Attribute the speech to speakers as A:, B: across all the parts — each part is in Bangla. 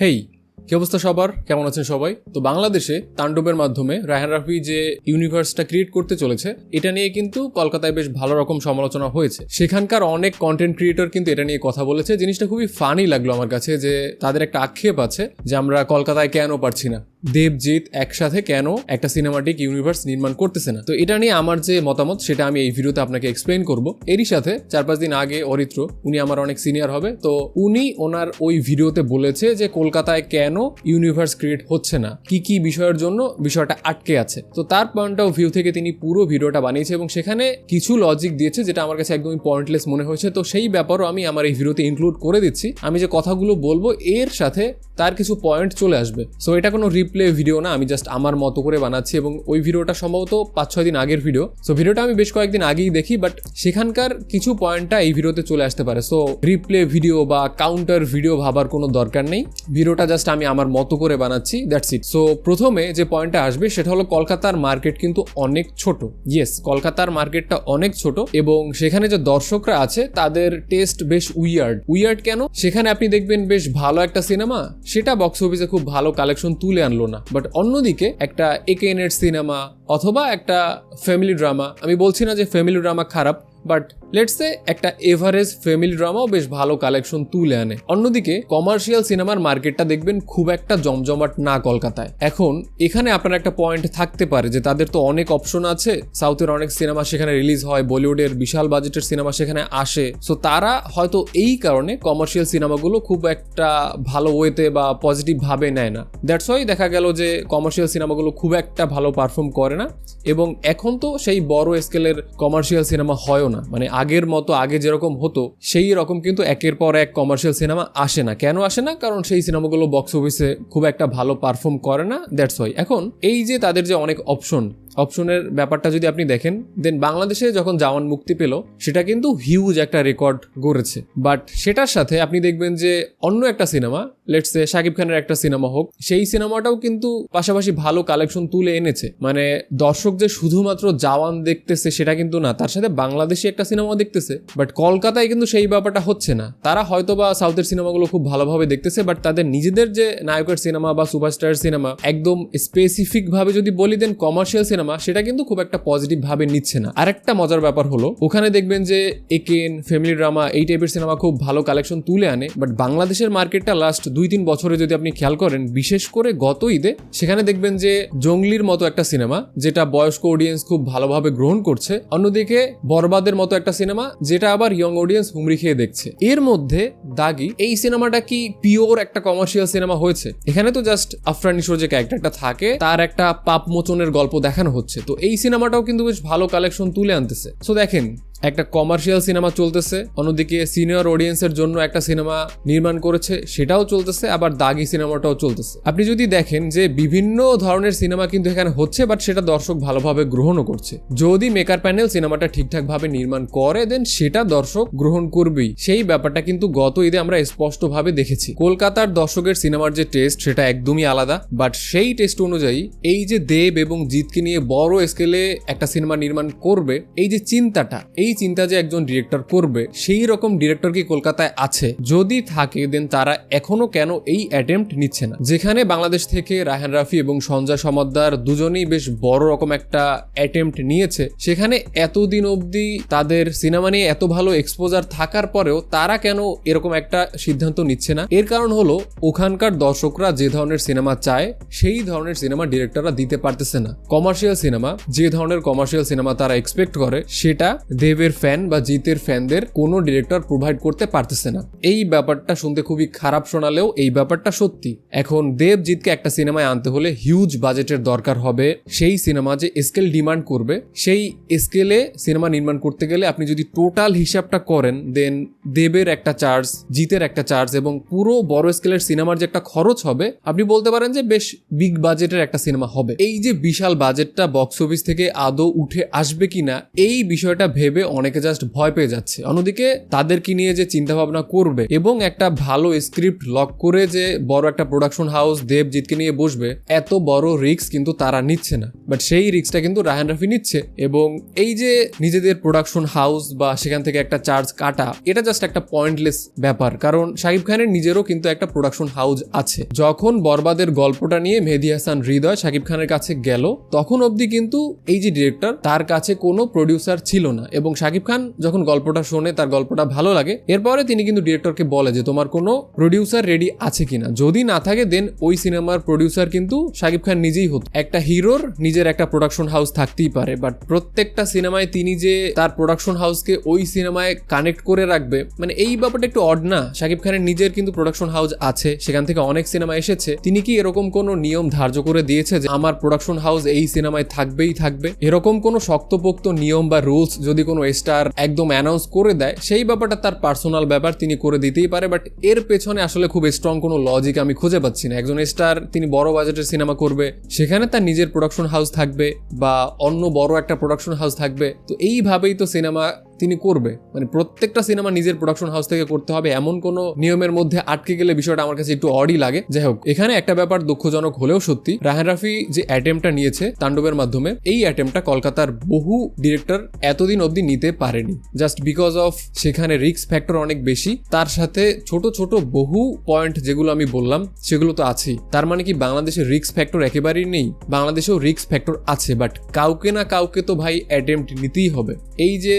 A: হেই, কি অবস্থা সবার? কেমন আছেন সবাই? তো বাংলাদেশে তাণ্ডবের মাধ্যমে রায়হান রাফি যে ইউনিভার্সটা ক্রিয়েট করতে চলেছে, এটা নিয়ে কিন্তু কলকাতায় বেশ ভালো রকম সমালোচনা হয়েছে। সেখানকার অনেক কন্টেন্ট ক্রিয়েটর কিন্তু এটা নিয়ে কথা বলেছে। জিনিসটা খুবই ফানি লাগল আমার কাছে যে তাদের একটা আক্ষেপ আছে যে আমরা কলকাতায় কেন পারছি না। দেবজিৎ একসাথে কেন একটা সিনেমাটিক ইউনিভার্স নির্মাণ করতেছে না? তো এটা নিয়ে আমার যে মতামত, সেটা আমি এই ভিডিওতে আপনাকে এক্সপ্লেন করব। এরই সাথে চার পাঁচ দিন আগে অরিত্র, উনি আমার অনেক সিনিয়র হবে, তো উনি ওনার ওই ভিডিওতে বলেছে যে কলকাতায় কেন ইউনিভার্স ক্রিয়েট হচ্ছে না? কি কি বিষয়ের জন্য বিষয়টা আটকে আছে? তো তার পয়েন্ট অফ ভিউ থেকে তিনি পুরো ভিডিওটা বানিয়েছে এবং সেখানে কিছু লজিক দিয়েছে যেটা আমার কাছে একদমই পয়েন্টলেস মনে হয়েছে। তো সেই ব্যাপারও আমি আমার এই ভিডিওতে ইনক্লুড করে দিচ্ছি। আমি যে কথাগুলো বলব, এর সাথে তার কিছু পয়েন্ট চলে আসবে। সো এটা কোনো রিপ্লে ভিডিও না, আমি জাস্ট আমার মতো করে বানাচ্ছি এবং ওই ভিডিওটা সম্ভবত পাঁচ ছয় দিন আগের ভিডিও সো ভিডিওটা আমি বেশ কয়েকদিন আগেই দেখি বাট সেখানকার কিছু পয়েন্টটা এই ভিডিওতে চলে আসতে পারে। সো রিপ্লে ভিডিও বা কাউন্টার ভিডিও ভাবার কোনো দরকার নেই। ভিডিওটা জাস্ট আমি আমার মতো করে বানাচ্ছি দ্যাটস ইট সো প্রথমে যে পয়েন্টটা আসবে, সেটা হলো কলকাতার মার্কেট কিন্তু অনেক ছোট। ইয়েস কলকাতার মার্কেটটা অনেক ছোট এবং সেখানে যে দর্শকরা আছে, তাদের টেস্ট বেশ উইয়ার্ড উইয়ার্ড কেন? সেখানে আপনি দেখবেন বেশ ভালো একটা সিনেমা সেটা বক্স অফিসে খুব ভালো কালেকশন তুলে আনলো। না। বাট অন্যদিকে একটা একেনের সিনেমা অথবা একটা ফ্যামিলি ড্রামা আমি বলছি না যে ফ্যামিলি ড্রামা খারাপ বাট লেটস লেটসে একটা এভারেজ ফ্যামিলি ড্রামাও বেশ ভালো কালেকশন তুলে আনে। অন্যদিকে কমার্শিয়াল সিনেমার মার্কেটটা দেখবেন খুব একটা জমজমাট না কলকাতায়। এখন এখানে আপনার একটা পয়েন্ট থাকতে পারে যে তাদের তো অনেক অপশন আছে। সাউথের অনেক সিনেমা সেখানে রিলিজ হয় বলিউডের বিশাল বাজেটের সিনেমা সেখানে আসে। সো তারা হয়তো এই কারণে কমার্শিয়াল সিনেমাগুলো খুব একটা ভালো ওয়েতে বা পজিটিভ ভাবে নেয় না। দ্যাটস ওয়াই দেখা গেল যে কমার্শিয়াল সিনেমাগুলো খুব একটা ভালো পারফর্ম করে না। এবং এখন তো সেই বড় স্কেলের কমার্শিয়াল সিনেমা হয়ও না। মানে আগের মতো, আগে যেরকম হতো, সেই রকম কিন্তু একের পর এক কমার্শিয়াল সিনেমা আসে না। কেন আসে না? কারণ সেই সিনেমাগুলো বক্স অফিসে খুব একটা ভালো পারফর্ম করে না। দ্যাটস ওয়াই এখন এই যে তাদের যে অনেক অপশন অপশনের ব্যাপারটা যদি আপনি দেখেন দেন বাংলাদেশে যখন জাওয়ান মুক্তি পেল, সেটা কিন্তু হিউজ একটা রেকর্ড গড়েছে। বাট সেটার সাথে আপনি দেখবেন যে অন্য একটা সিনেমা লেটসে শাকিব খানের একটা সিনেমা হোক, সেই সিনেমাটাও কিন্তু পাশাপাশি ভালো কালেকশন তুলে এনেছে। মানে দর্শক যে শুধুমাত্র জাওয়ান দেখতেছে সেটা কিন্তু না, তার সাথে বাংলাদেশি একটা সিনেমা দেখতেছে। বাট কলকাতায় কিন্তু সেই ব্যাপারটা হচ্ছে না। তারা হয়তো বা সাউথের সিনেমাগুলো খুব ভালোভাবে দেখতেছে বাট তাদের নিজেদের যে নায়কের সিনেমা বা সুপারস্টার সিনেমা একদম স্পেসিফিক ভাবে যদি বলি দেন কমার্শিয়াল সিনেমা সেটা কিন্তু খুব একটা পজিটিভ ভাবে নিচ্ছে না। আরেকটা মজার ব্যাপার হলো, ওখানে দেখবেন যে একেন ফ্যামিলি ড্রামা এই টাইপের সিনেমা খুব ভালো কালেকশন তুলে আনে বাট বাংলাদেশের মার্কেটটা লাস্ট দুই তিন বছরে যদি আপনি খেয়াল করেন, বিশেষ করে গত ঈদে, সেখানে দেখবেন যে জঙ্গলির মতো একটা সিনেমা, যেটা বয়স্ক অডিয়েন্স খুব ভালোভাবে গ্রহণ করছে। অন্যদিকে বরবাদের মতো একটা সিনেমা, যেটা আবার ইয়ং অডিয়েন্স হুমড়ি খেয়ে দেখছে। এর মধ্যে দাগি, এই সিনেমাটা কি পিওর একটা কমার্শিয়াল সিনেমা হয়েছে? এখানে তো জাস্ট আফরান নিশোর যে ক্যারেক্টারটা থাকে, তার একটা পাপ মোচনের গল্প দেখানো হচ্ছে। তো এই সিনেমাটাও কিন্তু বেশ ভালো কালেকশন তুলে আনতেছে। সো দেখেন একটা কমার্শিয়াল সিনেমা চলতেছে, অন্যদিকে সিনিয়র অডিয়েন্সের জন্য একটা সিনেমা নির্মাণ করেছে, সেটাও চলতেছে, আবার দাগি সিনেমাটাও চলতেছে। আপনি যদি দেখেন যে বিভিন্ন ধরনের সিনেমা কিন্তু এখানে হচ্ছে বাট সেটা দর্শক ভালোভাবে গ্রহণও করছে। যদি মেকার প্যানেল সিনেমাটা ঠিকঠাক ভাবে নির্মাণ করে দেন সেটা দর্শক গ্রহণ করবেই। সেই ব্যাপারটা কিন্তু গত ঈদে আমরা স্পষ্টভাবে দেখেছি। কলকাতার দর্শকের সিনেমার যে টেস্ট সেটা একদমই আলাদা বাট সেই টেস্ট অনুযায়ী এই যে দেব এবং জিতকে নিয়ে বড় স্কেলে একটা সিনেমা নির্মাণ করবে, এই যে চিন্তাটা, এই এই চিন্তা যে একজন ডিরেক্টর করবে, সেই রকম ডিরেক্টর কি কলকাতায় আছে? যদি থাকে দেন তারা এখনও কেন এই অ্যাটেম্প্ট নিচ্ছে না? যেখানে বাংলাদেশ থেকে রায়হান রাফি এবং সঞ্জয় সমাদ্দার দুজনেই বেশ বড় রকম একটা অ্যাটেম্প্ট নিয়েছে। সেখানে এতদিন অবধি তাদের সিনেমা নিয়ে এত ভালো এক্সপোজার থাকার পরেও তারা কেন এরকম একটা সিদ্ধান্ত নিচ্ছে না? এর কারণ হলো, ওখানকার দর্শকরা যে ধরনের সিনেমা চায়, সেই ধরনের সিনেমা ডিরেক্টররা দিতে পারতেছে না। কমার্শিয়াল সিনেমা যে ধরনের কমার্শিয়াল সিনেমা তারা এক্সপেক্ট করে, সেটা দেব দেবের ফ্যান বা জিতের ফ্যানদের কোনো ডিরেক্টর প্রোভাইড করতে পারতেছে না। এই ব্যাপারটা শুনতে খুবই খারাপ শোনালেও এই ব্যাপারটা সত্যি। এখন দেব জিতকে একটা সিনেমায় আনতে হলে হিউজ বাজেটের দরকার হবে। সেই সিনেমা যে স্কেল ডিমান্ড করবে, সেই স্কেলে সিনেমা নির্মাণ করতে গেলে আপনি যদি টোটাল হিসাবটা করেন দেন দেবের একটা চার্জ জিতের একটা চার্জ এবং পুরো বড় স্কেলের সিনেমার যে একটা খরচ হবে, আপনি বলতে পারেন যে বেশ বিগ বাজেটের একটা সিনেমা হবে। এই যে বিশাল বাজেটটা বক্স অফিস থেকে আদৌ উঠে আসবে কিনা, এই বিষয়টা ভেবে অনেকে জাস্ট ভয় পেয়ে যাচ্ছে। অন্যদিকে তাদেরকে নিয়ে যে চিন্তা ভাবনা করবে এবং একটা ভালো স্ক্রিপ্ট লক করে যে বড় একটা প্রোডাকশন হাউস দেবজিৎকে নিয়ে বসবে, এত বড় রিস্ক কিন্তু তারা নিচ্ছে না। বাট সেই রিক্সটা কিন্তু রায়হান রাফি নিচ্ছে এবং এই যে নিজেদের প্রোডাকশন হাউস বা সেখান থেকে একটা চার্জ কাটা, এটা জাস্ট একটা পয়েন্টলেস ব্যাপার। কারণ শাহিব খানের নিজেরও কিন্তু একটা প্রোডাকশন হাউস আছে। যখন বরবাদের গল্পটা নিয়ে মেহেদি হাসান হৃদয় শাকিব খানের কাছে গেল, তখন অবধি কিন্তু এই যে ডিরেক্টর তার কাছে কোনো প্রডিউসার ছিল না এবং শাকিব খান যখন গল্পটা শোনে, তার গল্পটা ভালো লাগে। এরপরে তিনি কিন্তু ডিরেক্টরকে বলে যে, তোমার কোনো প্রডিউসার রেডি আছে কিনা? যদি না থাকে দেন ওই সিনেমার প্রডিউসার কিন্তু শাকিব খান নিজেই হতো। একটা হিরোর নিজের একটা প্রোডাকশন হাউস থাকতেই পারে বাট প্রত্যেকটা সিনেমায় তিনি যে তার প্রোডাকশন হাউসকে ওই সিনেমায় কানেক্ট করে রাখবে মানে এই ব্যাপারটা একটু অড না। শাকিব খানের নিজের কিন্তু প্রোডাকশন হাউস আছে, সেখান থেকে অনেক সিনেমা এসেছে। তিনি কি এরকম কোনো নিয়ম ধার্য করে দিয়েছে যে, আমার প্রোডাকশন হাউস এই সিনেমায় থাকবেই থাকবে? এরকম কোনো শক্তপোক্ত নিয়ম বা রুলস যদি কোনো স্টার একদম অ্যানাউন্স করে দেয়, সেই ব্যাপারটা তার পার্সোনাল ব্যাপার তিনি করে দিতেই পারে বাট এর পেছনে আসলে খুব স্ট্রং কোনো লজিক আমি খুঁজে পাচ্ছি না। একজন স্টার তিনি বড় বাজেটের সিনেমা করবে, সেখানে তার নিজের প্রোডাকশন হাউস থাকবে বা অন্য বড় একটা প্রোডাকশন হাউস থাকবে, তো এইভাবেই তো সিনেমা তিনি করবে। মানে প্রত্যেকটা সিনেমা নিজের প্রোডাকশন হাউস থেকে করতে হবে। এমন কোনো নিয়মের মধ্যে আটকে গেলে বিষয়টা আমার কাছে একটু অডই লাগে। যাই হোক, এখানে একটা ব্যাপার দুঃখজনক হলেও সত্যি রাহান রাফি যে অ্যাটেম্পটা নিয়েছে তাণ্ডবের মাধ্যমে, এই অ্যাটেম্পটা কলকাতার বহু ডিরেক্টর এতদিন অবধি নিতে পারেনি। জাস্ট বিকজ অফ সেখানে রিক্স ফ্যাক্টর অনেক বেশি। তার সাথে ছোট ছোট বহু পয়েন্ট যেগুলো আমি বললাম, সেগুলো তো আছেই। তার মানে কি বাংলাদেশের রিক্স ফ্যাক্টর একেবারেই নেই? বাংলাদেশেও রিক্স ফ্যাক্টর আছে বাট কাউকে না কাউকে তো ভাই অ্যাটেম্পট নিতেই হবে। এই যে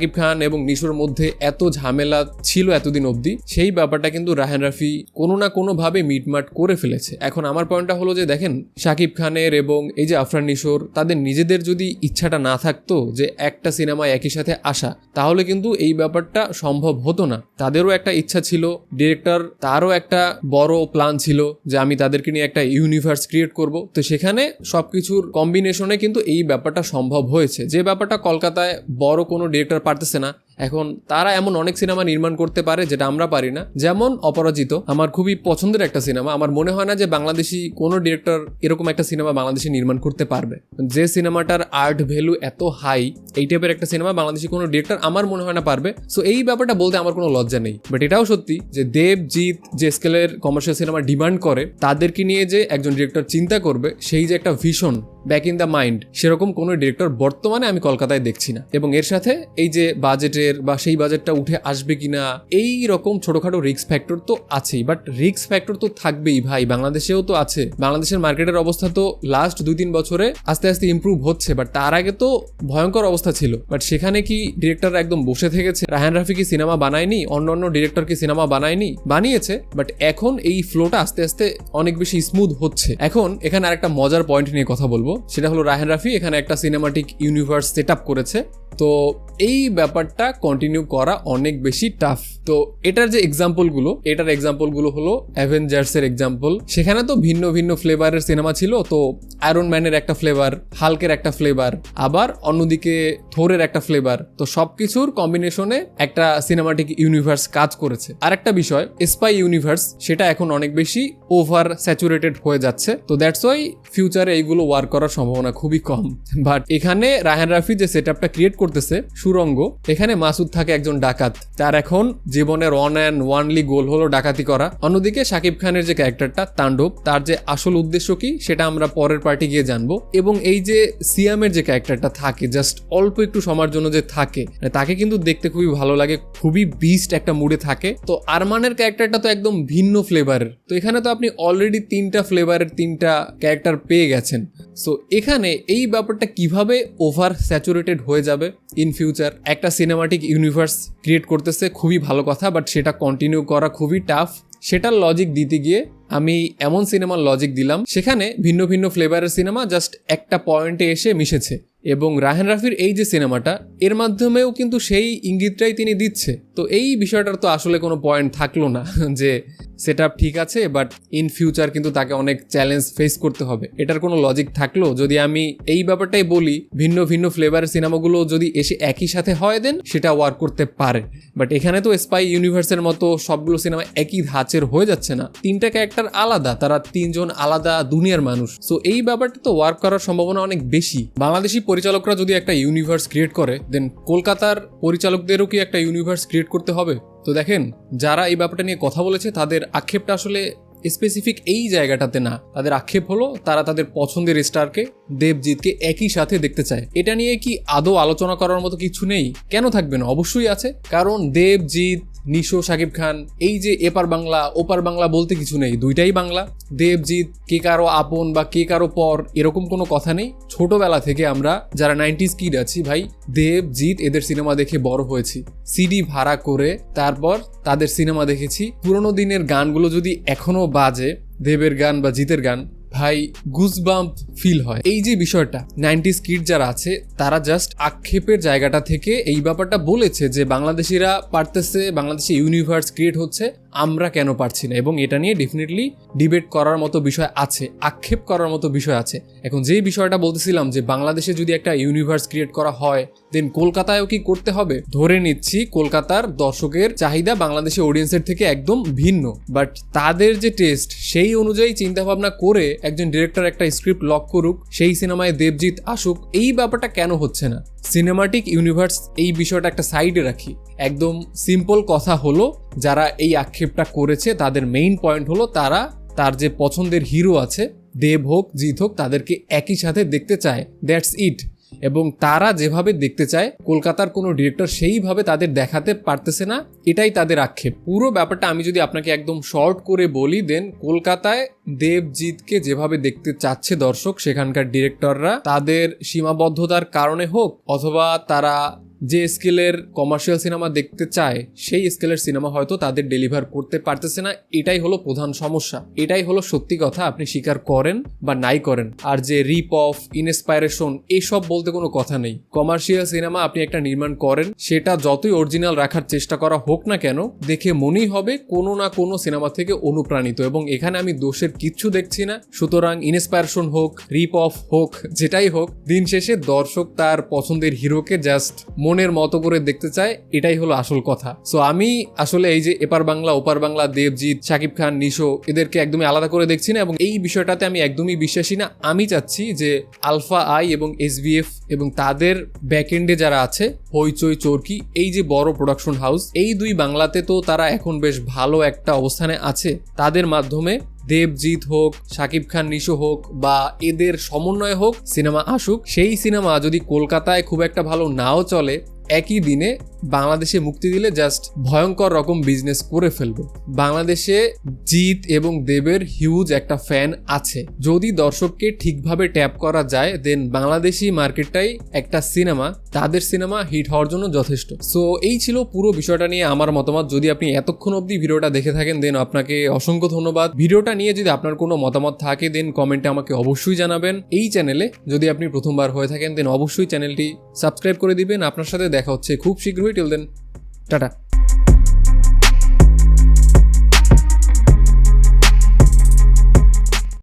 A: শাকিব খান এবং নিশোর মধ্যে এত ঝামেলা ছিল এতদিন অবধি, সেই ব্যাপারটা কিন্তু রাহান রাফি কোনো না কোনোভাবে মিটমাট করে ফেলেছে। এখন আমার পয়েন্টটা হলো যে, দেখেন শাকিব খানের এবং এই যে আফরান নিশোর তাদের নিজেদের যদি ইচ্ছাটা না থাকতো যে একটা সিনেমায় একই সাথে আসা, তাহলে কিন্তু এই ব্যাপারটা সম্ভব হতো না। তাদেরও একটা ইচ্ছা ছিল, ডিরেক্টর তারও একটা বড় প্ল্যান ছিল যে, আমি তাদেরকে নিয়ে একটা ইউনিভার্স ক্রিয়েট করব। তো সেখানে সবকিছুর কম্বিনেশনে কিন্তু এই ব্যাপারটা সম্ভব হয়েছে। যে ব্যাপারটা কলকাতায় বড় কোনো ডিরেক্টর পারতেছে না। এখন তারা এমন অনেক সিনেমা নির্মাণ করতে পারে যেটা আমরা পারি না। যেমন অপরাজিত, আমার খুবই পছন্দের একটা সিনেমা। আমার মনে হয় না যে বাংলাদেশি কোনো ডিরেক্টর এরকম একটা সিনেমা বাংলাদেশে নির্মাণ করতে পারবে। যে সিনেমাটার আর্ট ভ্যালু এত হাই, এই টাইপের একটা সিনেমা বাংলাদেশি কোনো ডিরেক্টর আমার মনে হয় না পারবে। সো এই ব্যাপারটা বলতে আমার কোনো লজ্জা নেই। বাট এটাও সত্যি যে দেবজিৎ যে স্কেলের কমার্শিয়াল সিনেমা ডিমান্ড করে, তাদেরকে নিয়ে যে একজন ডিরেক্টর চিন্তা করবে, সেই যে একটা ভীষণ ব্যাক ইন দ্য মাইন্ড সেরকম কোনো ডিরেক্টর বর্তমানে আমি কলকাতায় দেখছি না। এবং এর সাথে এই যে বাজেটের বা সেই বাজেটটা উঠে আসবে কিনা, এই রকম ছোটখাটো রিস্ক ফ্যাক্টর তো আছেই বাট রিস্ক ফ্যাক্টর তো থাকবেই ভাই, বাংলাদেশেও তো আছে। বাংলাদেশের মার্কেটের অবস্থা তো লাস্ট দুই তিন বছরে আস্তে আস্তে ইমপ্রুভ হচ্ছে বাট তার আগে তো ভয়ঙ্কর অবস্থা ছিল। বাট সেখানে কি ডিরেক্টর একদম বসে থেকেছে? রাহান রাফি কি সিনেমা বানায়নি? অন্য অন্য ডিরেক্টর কি সিনেমা বানায়নি? বানিয়েছে বাট এখন এই ফ্লোটা আস্তে আস্তে অনেক বেশি স্মুথ হচ্ছে। এখন এখানে আরেকটা মজার পয়েন্ট নিয়ে কথা বলব। সেটা হলো রাহান রাফি এখানে একটা সিনেমাটিক ইউনিভার্স সেট করেছে। তো এই ব্যাপারটা কন্টিনিউ করা অনেক বেশি টাফ তো এটার যে এক্সাম্পলগুলো এটার এক্সাম্পলগুলো হলো অ্যাভেঞ্জার্সের এক্সাম্পল সেখানে তো ভিন্ন ভিন্ন ফ্লেভারের সিনেমা ছিল, তো আয়রন ম্যানের একটা ফ্লেভার হালকের একটা ফ্লেভার আবার অন্যদিকে থোরের একটা ফ্লেভার তো সবকিছুর কম্বিনেশনে একটা সিনেমাটিক ইউনিভার্স কাজ করেছে। আর একটা বিষয় স্পাই ইউনিভার্স সেটা এখন অনেক বেশি ওভার স্যাচুরেটেড হয়ে যাচ্ছে। তো দ্যাটস ওয়াই ফিউচারে এইগুলো ওয়ার্ক করার সম্ভাবনা খুবই কম। বাট এখানে রায়হান রাফি যে সেট ক্রিয়েট করতেছে, সুরঙ্গ, এখানে মাসুদ থাকে একজন ডাকাত। তার এখন জীবনের ওয়ান অ্যান্ড ওয়ানলি গোল হলো ডাকাতি করা। অন্যদিকে শাকিব খানের যে ক্যারেক্টারটা, তাণ্ডব, তার যে আসল উদ্দেশ্য কি, সেটা আমরা পরের পার্টি গিয়ে জানব। এবং এই যে সিয়ামের যে ক্যারেক্টারটা থাকে জাস্ট অল্প একটু সময়ের জন্য যে থাকে মানে তাকে কিন্তু দেখতে খুবই ভালো লাগে, খুবই বিস্ট একটা মুডে থাকে। তো আরমানের ক্যারেক্টারটা তো একদম ভিন্ন ফ্লেভারের তো এখানে তো আপনি অলরেডি তিনটা ফ্লেভারের তিনটা ক্যারেক্টার পেয়ে গেছেন। সো এখানে এই ব্যাপারটা কীভাবে ওভার স্যাচুরেটেড হয়ে যাবে ইন ফিউচার একটা সিনেমাটিক ইউনিভার্স ক্রিয়েট করতেছে খুবই ভালো কথা বাট সেটা কন্টিনিউ করা খুবই টাফ সেটার লজিক দিতে গিয়ে আমি এমন সিনেমার লজিক দিলাম, সেখানে ভিন্ন ভিন্ন ফ্লেভারের সিনেমা জাস্ট একটা পয়েন্টে এসে মিশেছে। এবং রাহেন রাফির এই যে সিনেমাটা এর মাধ্যমেও কিন্তু সেই ইঙ্গিতটাই তিনি দিচ্ছে। তো এই বিষয়টার তো আসলে কোনো পয়েন্ট থাকল না যে সেট ঠিক আছে বাট ইন ফিউচার কিন্তু তাকে অনেক চ্যালেঞ্জ ফেস করতে হবে। এটার কোনো লজিক থাকল? যদি আমি এই ব্যাপারটাই বলি, ভিন্ন ভিন্ন ফ্লেভারের সিনেমাগুলো যদি এসে একই সাথে হয় দেন সেটা ওয়ার্ক করতে পারে। বাট এখানে তো স্পাই ইউনিভার্সের মতো সবগুলো সিনেমা একই ধাঁচের হয়ে যাচ্ছে না। তিনটা ক্যারেক্টার আলাদা, তারা তিনজন আলাদা দুনিয়ার মানুষ। সো এই ব্যাপারটা তো ওয়ার্ক করার সম্ভাবনা অনেক বেশি। বাংলাদেশি পরিচালকরা যদি একটা ইউনিভার্স ক্রিয়েট করে দেন কলকাতার পরিচালকদেরও কি একটা ইউনিভার্স ক্রিয়েট করতে হবে। তো দেখেন, যারা এই ব্যাপারটা নিয়ে কথা বলেছে, তাদের আক্ষেপটা আসলে স্পেসিফিক এই জায়গাটাতে না। তাদের আক্ষেপ হলো, তারা তাদের পছন্দের স্টারকে, দেবজিৎকে একই সাথে দেখতে চায়। এটা নিয়ে কি আদৌ আলোচনা করার মতো কিছু নেই? কেন থাকবে না? অবশ্যই আছে। কারণ দেবজিৎ নিশো, সাকিব খান, এই যে এপার বাংলা, ওপার বাংলা বলতে কিছু নেই, দুইটাই বাংলা। দেবজিৎ, কে কারও আপন বা কে কারও পর, এরকম কোনো কথা নেই। ছোটবেলা থেকে আমরা যারা নাইনটিস কিড আছি ভাই, দেবজিৎ এদের সিনেমা দেখে বড় হয়েছি। সিডি ভাড়া করে তারপর তাদের সিনেমা দেখেছি। পুরোনো দিনের গানগুলো যদি এখনও বাজে, দেবের গান বা জিতের গান ভাই গুজবাম্প ফিল হয়। এই যে বিষয়টা নাইনটিস কিড যারা আছে, তারা জাস্ট আক্ষেপের জায়গাটা থেকে এই ব্যাপারটা বলেছে যে বাংলাদেশিরা পারতেছে, বাংলাদেশে ইউনিভার্স ক্রিয়েট হচ্ছে। আমরা কেন পারছি না? এবং এটা নিয়ে ডেফিনেটলি ডিবেট করার মতো বিষয় আছে, আক্ষেপ করার মতো বিষয় আছে। এখন যেই বিষয়টা বলতেছিলাম যে বাংলাদেশে যদি একটা ইউনিভার্স ক্রিয়েট করা হয় দেন কলকাতায়ও কি করতে হবে? ধরে নিচ্ছি কলকাতার দর্শকের চাহিদা বাংলাদেশের অডিয়েন্সের থেকে একদম ভিন্ন। বাট তাদের যে টেস্ট সেই অনুযায়ী চিন্তা ভাবনা করে একজন ডিরেক্টর একটা স্ক্রিপ্ট লক করুক, সেই সিনেমায় দেবজিৎ আসুক, এই ব্যাপারটা কেন হচ্ছে না? সিনেমাটিক ইউনিভার্স এই বিষয়টা একটা সাইডে রাখি। একদম সিম্পল কথা হলো, যারা এই আক্ষেপটা করেছে, তাদের মেইন পয়েন্ট হলো তারা, তার যে পছন্দের হিরো আছে, দেব হোক, জিৎ হোক, তাদেরকে একই সাথে দেখতে চায়। দ্যাটস ইট এবং তারা যেভাবে দেখতে চায়, কলকাতার কোনো ডিরেক্টর সেইভাবে তাদের দেখাতে পারতেছে না, এটাই তাদের আক্ষেপ। পুরো ব্যাপারটা আমি যদি আপনাকে একদম শর্ট করে বলি দেন কলকাতায় দেবজিৎকে যেভাবে দেখতে চাচ্ছে দর্শক, সেখানকার ডিরেক্টররা তাদের সীমাবদ্ধতার কারণে হোক, অথবা তারা যে স্কেলের কমার্শিয়াল সিনেমা দেখতে চায়, সেই স্কেলের সিনেমা হয়তো তাদের ডেলিভার করতে পারতেছে না। এটাই হলো প্রধান সমস্যা। এটাই হলো সত্যি কথা, আপনি স্বীকার করেন বা নাই করেন। আর যে রিপ অফ ইনস্পাইরেশন এইসব বলতে কোনো কথা নেই। কমার্শিয়াল সিনেমা আপনি একটা নির্মাণ করেন, সেটা যতই অরিজিনাল রাখার চেষ্টা করা হোক না কেন, দেখে মনেই হবে কোনো না কোনো সিনেমা থেকে অনুপ্রাণিত। এবং এখানে আমি দোষের কিচ্ছু দেখছি না। সুতরাং ইনস্পাইরেশন হোক রিপ অফ হোক, যেটাই হোক, দিন শেষে দর্শক তার পছন্দের হিরোকে জাস্ট মনের মতো করে দেখতে চায়, এটাই হলো আসল কথা। সো আমি আসলে এই যে এপার বাংলা, ওপার বাংলা, দেবজিৎ, শাকিব খান, নিশো, এদেরকে একদমই আলাদা করে দেখছি না এবং এই বিষয়টাতে আমি একদমই বিশ্বাসী না। আমি চাচ্ছি যে আলফা আই এবং এসবিএফ এবং তাদের ব্যাকএন্ডে যারা আছে, হইচই, চরকি, এই যে বড় প্রোডাকশন হাউস এই দুই বাংলাতে তো তারা এখন বেশ ভালো একটা অবস্থানে আছে। তাদের মাধ্যমে দেবজিৎ হোক, শাকিব খান নিশো হোক বা এদের সমন্বয় হোক, সিনেমা আসুক, সেই সিনেমা যদি কলকাতায় খুব একটা ভালো নাও চলে, একই দিনে বাংলাদেশে মুক্তি দিলে জাস্ট ভয়ঙ্কর রকম বিজনেস করে ফেলবে। বাংলাদেশে জিৎ এবং দেবের হিউজ একটা ফ্যান আছে। যদি দর্শককে ঠিকভাবে ট্যাপ করা যায় দেন বাংলাদেশি মার্কেটটাই একটা সিনেমা তাদের সিনেমা হিট হওয়ার জন্য যথেষ্ট। সো এই ছিল পুরো বিষয়টা নিয়ে আমার মতামত। যদি আপনি এতক্ষণ অবধি ভিডিওটা দেখে থাকেন দেন আপনাকে অসংখ্য ধন্যবাদ। ভিডিওটা নিয়ে যদি আপনার কোনো মতামত থাকে দেন কমেন্টে আমাকে অবশ্যই জানাবেন। এই চ্যানেলে যদি আপনি প্রথমবার হয়ে থাকেন দেন অবশ্যই চ্যানেলটি সাবস্ক্রাইব করে দিবেন। আপনার সাথে দেখা হচ্ছে খুব শীঘ্রই। Till then tata.